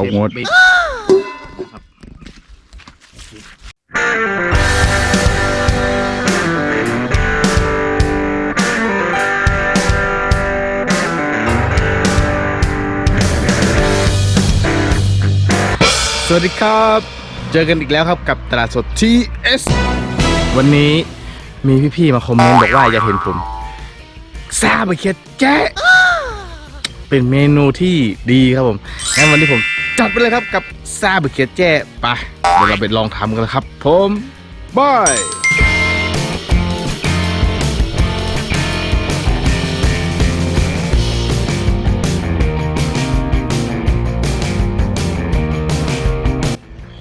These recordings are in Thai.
เอาหมดบินะครับสวัสดีครับ เจอกันอีกแล้วครับกับตลาดสด TS วันนี้มีพี่ๆมาคอมเมนต์บอกว่าอยากเห็นผมซาบะเขียดแจ๊ะเป็นเมนูที่ดีครับผมงั้นวันนี้ผม จัดไปเลยครับกับซาบะเขียดแจ๊ะไปเดี๋ยวเราไปลองทำกันเลยครับ ผมบาย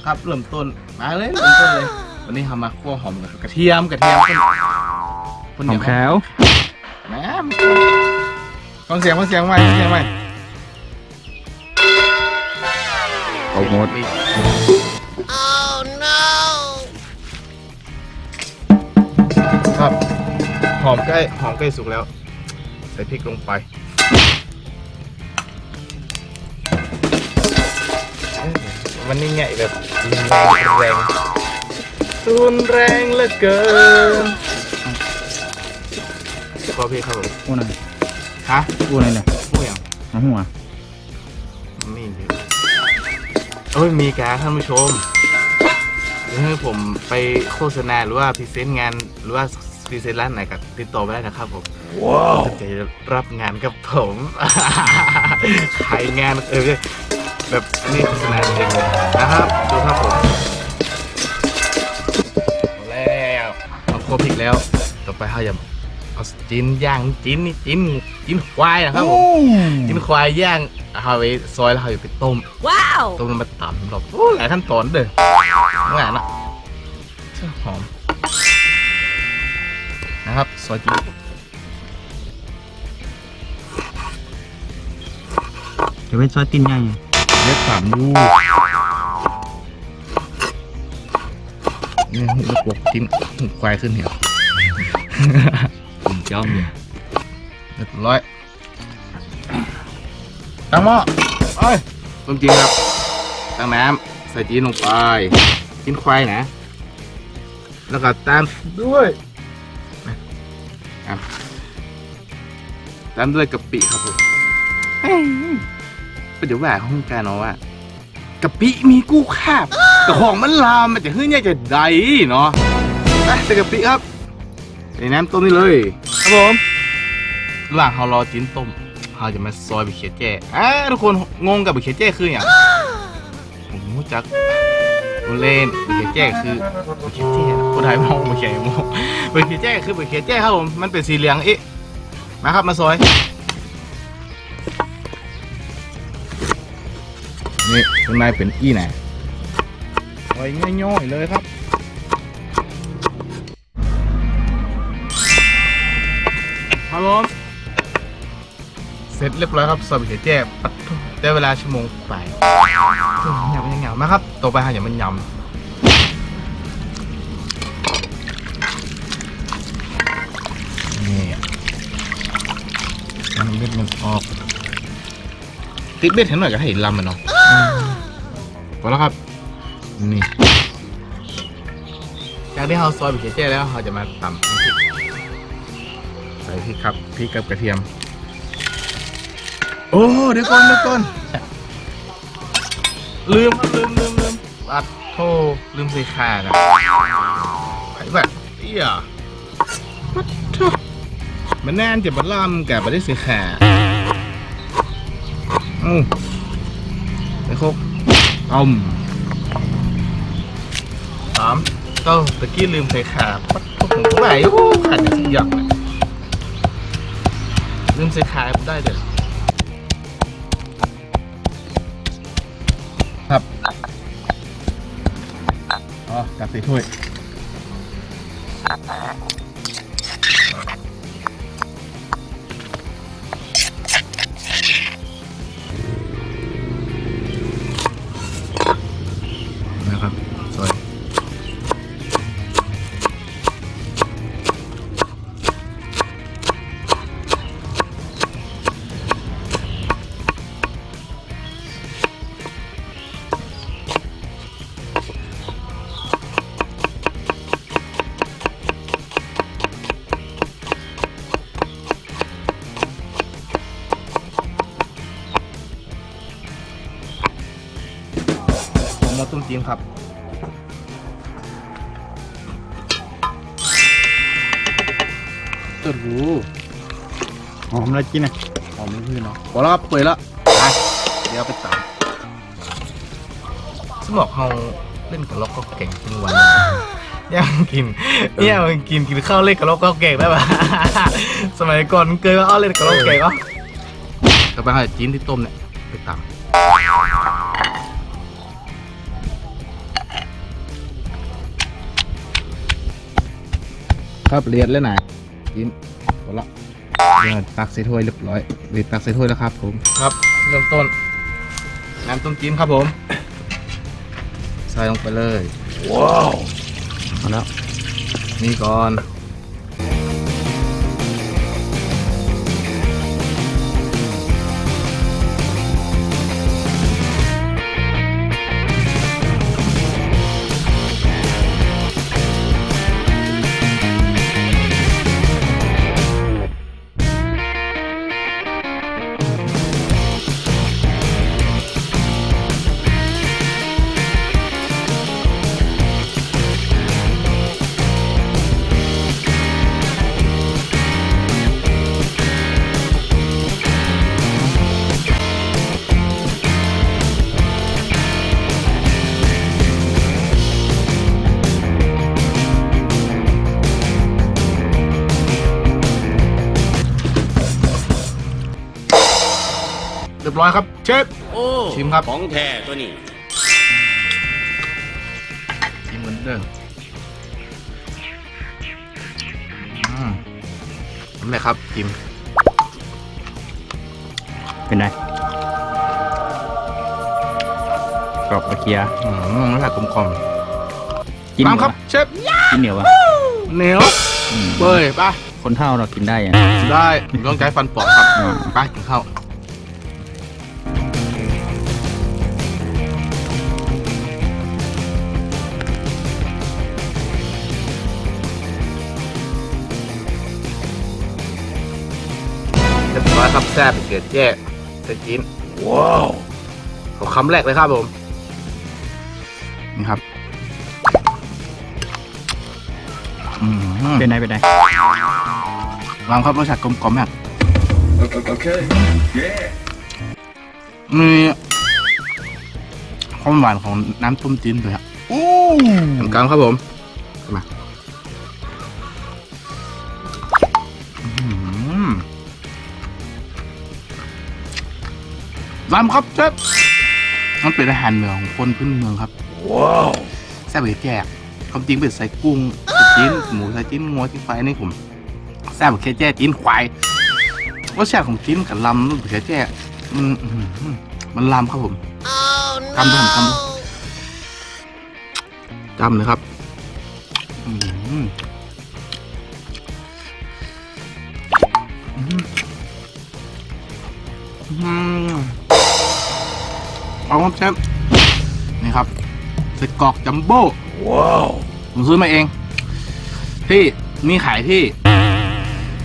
ครับเริ่มต้นมาเลยเริ่มต้นเลย วันนี้ทำมาคั่วหอมกับกระเทียมกระเทียมคนคนหอมแขวแหมฟังเสียงฟังเสียงใหม่ฟังเสียงให เอาหมด ครับหอมใกล้หอมใกล้สุกแล้ว ใส่พริกลงไปเอ้ยมันนี่ไงแบบรุนแรงรุนแรงรุนแรงเหลือเกินขอพี่ครับผมอู้หน่อยฮะอู้หน่อยเนี่ยพูดอย่างมาหัว เอ้ยมีการท่านผู้ชมหรือให้ผมไปโฆษณาหรือว่าพรีเซนต์งานหรือว่าพรีเซนต์ร้านไหนก็ติดต่อไปได้นะครับผมว้าวจะรับงานกับผมขายงานเออแบบนี่โฆษณาเองเลยนะครับดูครับผมเอาแล้วเอาครบพริกแล้ว ต่อไปเขาจะ เอาจิ้นย่างจิ้นนี่จิ้นจิ้นควายนะครับผมกินควายย่างเอาไปซอยแล้วเอาไปต้ม Wow! ต้มแล้วมาตำหรอกโอ้หลายขั้นตอนเด้อง่ายนะเชื่อหอมนะครับซอยจิ้มจะเป็นซอยตินใหญ่เล็ดสามลูกนี่หูระบบจิ้มหูควายขึ้นเหรอ ผมจ้อมเนี่ยเรียบร้อยตั้งหม้อเอ้ยต้มจริงครับตั้งน้ำใส่จีนลงไปจีนควายนะ แล้วก็ตามด้วยนะครับตามด้วยกะปิครับผมเฮ้ยประเดี๋ยวแหวกของการเนาะว่ากะปิมีกู้คาบแต่ของมันลามมันจะขึ้นเนี่ยจะใดเนาะไปใส่กะปิครับใส่น้ำต้มนี่เลย ครับผมระหว่างเรารอจิ้นต้มเราจะมาซอยบะเขียแจ้อ่าทุกคนงงกับบะเขียแจ้คืออย่างผมรู้จักเล่นบะเขียแจ้คือบะเขียแจ้คนไทยมองบะเขียมองบะเขียแจ้คือบะเขียแจ้ครับผมมันเป็นสีเหลืองเอ๊ะมาครับมาซอยนี่ข้างในเป็นอีไหนซอยง่ายๆเลยครับ ครับผมเสร็จเรียบร้อยครับซอยบเขียแจ้ปัดได้เวลาชั่วโมงไปเหงาเหงามาครับต่อไปหาอย่ามันยำนี่มันเบ็ดมันออกติดเบ็ดเห็นหน่อยก็ให้เห็นลำมันเนาะพอแล้วครับ นี่จากที่เราซอยบะเขียแจ้แล้วเราจะมาตำน้ำพริก ส่พริกครับพริกกับกระเทียม โอ้เดี๋ยวก่อนเดี๋ยวก่อนลืมลืมลืมลืมปัดโทลืมใส่ข่ากันไอ้แบบเอี้ยปัดโทมันแน่นจะบัดล่ำแกบัดได้ใส่ข่าเอ้าไอ้ครกต้มสามเต้าตะกี้ลืมใส่ข่าปัดโทผมก็ไหวโอ้ขาดจะที่ยักเลย ลืมเส่ขายผมได้เด้อครับ อ๋อจับใส่ถ้วย หม้อต้มจีนครับตัวรู้หอมแล้วกินนะหอมไม่พื้นเนาะพอแล้วครับเปื่อยแล้วไปเดี๋ยวไปตามสมองเขาเล่นกับล็อกก็เก่งทุกวันเนี่ยมันกินเนี่ยมันกินกินข้าวเล่นกับโลกก็เก่งได้ปะสมัยก่อนเคยว่าอ้อเล่นกับโลกเก่งปะกับไปหาจีนที่ต้มเนี่ย ครับเรียดเลยนะจีนหมดละเดี๋ยวตักใส่ถ้วยเรียบร้อยเรียดตักใส่ถ้วยแล้วครับ ผม ครับ เริ่มต้น น้ำต้มจีนครับผม ใส่ลงไปเลย ว้าวมาแล้วนี่ก่อน รียบร้อยครับ เชฟ โอ้ชิมครับ ของแท้ตัวนี้ ชิมเหมือนเดิมอืมทำไรครับชิมเป็นไงกรอบกระเทียอืมรสชาติกลมกล่อมกินตามเหนียวครับปะเชฟ กินเหนียวปะเหนียวอืมเบ้ยไปคนเท่าเรากินได้ยังได้ต้องใช้ฟันปอกครับอ่าไปกินข้าว ครับแซ่บเกลือแจ้ใส่จีนว้าวขอคำแรกเลยครับผมนี่ครับอืมเป็นไงเป็นไงลองครับรสชาติกลมกล่อมมากมีความหวานของน้ำต้มจีนด้วยครับเหมือนกันครับผมมา ลำครับเชฟมันเป็นอาหารเหนือของคนพื้นเมืองครับ ว้าวแซ่บเก๋แจกความจริงเป็นใส่กุ้งใส่จีนหมูใส่จีนงัวจีนไฟนี่ผมแซ่บแค่แจ้จีนควายรสชาติของจีนกับลำแค่แจ้มันอื้อหือมันลำครับผมจำด้วยผมจำจำเลยครับ อื้อ ครับเชฟนี่ครับใส่กรอกจัมโบ้ว้าวผมซื้อมาเอง ที่มีขายที่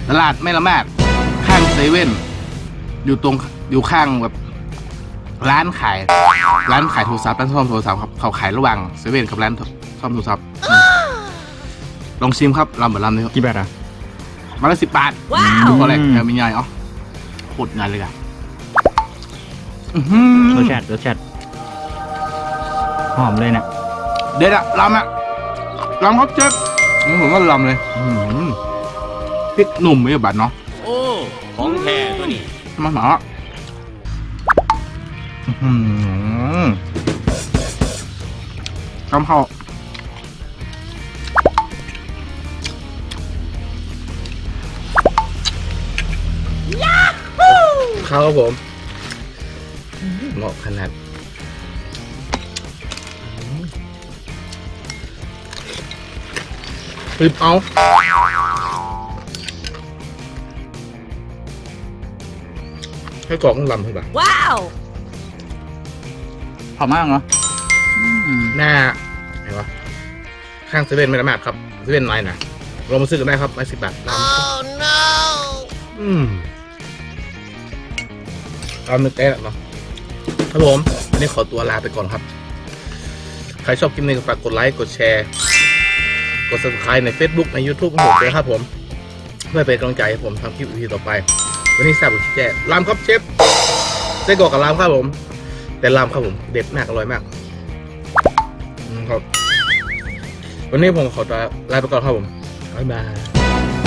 ตลาดไม่ละมาดข้างเซเว่นอยู่ตรงอยู่ข้างแบบ ร้านขาย ร้านขายโทรศัพท์ร้านซ่อมโทรศัพท์ครับเขาขายระหว่างเซเว่นกับร้านซ่อมโทรศัพท์อืมลองชิมครับลำแบบลำนี้กี่บาทอะมาละสิบบาทว้าวดูอะไรแถมมีใหญ่อ๋อโคตรงานเลยอะอื้อหือรสชาติรสชาติ หอมเลยนะเด็ดอะลำอะลำครับเจ๊อืมผมว่าลำเลยอื้อหือพริกหนุ่มไม่บาดเนาะโอ้ ของแท้ตัวนี้มาหมาอื้อหือคำเข้าเข้าครับผมเหมาะขนาด ปิบเอาให้กรอกต้องลำใช่ปะ Wow! หอมมากเนาะหน้าไหนวะข้างเซเว่นไม่ละมาดครับเซเว่นไลน์นะเรามาซื้อกันได้ครับไม้สิบบาทล Oh no! ำอืมลำนึกได้แล้วเนาะครับผมอันนี้ขอตัวลาไปก่อนครับ ใครชอบคลิปนี้ก็ฝากกดไลค์ กดแชร์ กด subscribe ใน Facebook ใน YouTube ของผมด้วยครับผมเพื่อเป็นกำลังใจให้ผมทำคลิปวิดีต่อไป วันนี้แซ่บกว่าที่แจ้ลามครับเชฟไส้กรอกกับลามครับผม แต่ลามครับผมเด็ดมากอร่อยมากอืมครับ วันนี้ผมขอตัวลาไปก่อนครับผมบ๊ายบาย